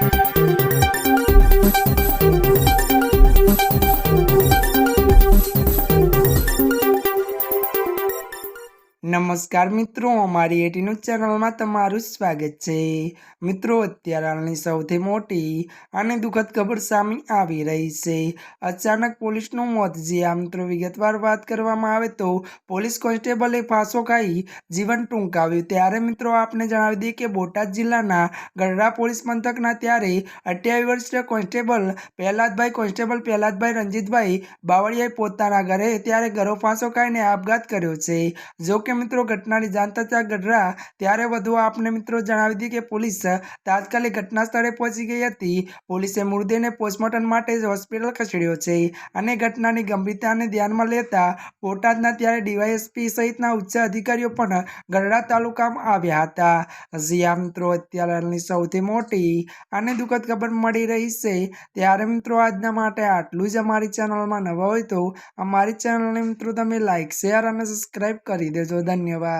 Thank you. નમસ્કાર મિત્રો, અમારી એટી ન્યૂઝ ચેનલમાં તમારું સ્વાગત છે. મિત્રો, અત્યારે હાલની સૌથી મોટી અને દુઃખદ ખબર સામે આવી રહી છે. અચાનક પોલીસનું મોત, જે આ મિત્રો, વિગતવાર વાત કરવામાં આવે તો પોલીસ કોન્સ્ટેબલે ફાંસો ખાઈ જીવન ટૂંકાવ્યું. ત્યારે મિત્રો, આપને જણાવી દઈએ કે બોટાદ જિલ્લાના ગઢડા પોલીસ મથકના ત્યારે અઠ્યાવીસ વર્ષીય કોન્સ્ટેબલ પ્રહલાદભાઈ કોન્સ્ટેબલ પ્રહલાદભાઈ રંજીતભાઈ બાવળિયાએ પોતાના ઘરે ત્યારે ઘરો ફાંસો ખાઈને આપઘાત કર્યો છે. જો કે મિત્રો ઘટનાની જાણ થતાં ગઢડા ત્યારે વધુ આપને મિત્રો જણાવી દીધી કે પોલીસ તાત્કાલિક ઘટના સ્થળે પહોંચી ગઈ હતી. પોલીસે મૃતદેહને પોસ્ટમોર્ટમ માટે હોસ્પિટલ ખસેડ્યો છે અને ઘટનાની ગંભીરતાને ધ્યાનમાં લેતા બોટાદના ત્યારે ડીવાયએસપી સહિતના ઉચ્ચ અધિકારીઓ પણ ગઢડા તાલુકામાં આવ્યા હતા. આ મિત્રો અત્યારે હાલની સૌથી મોટી અને દુઃખદ ખબર મળી રહી છે. ત્યારે મિત્રો આજના માટે આટલું જ અમારી ચેનલમાં નવા હોય તો અમારી ચેનલને મિત્રો તમે લાઈક, શેર અને સબસ્ક્રાઈબ કરી દેજો. ધન્યવાદ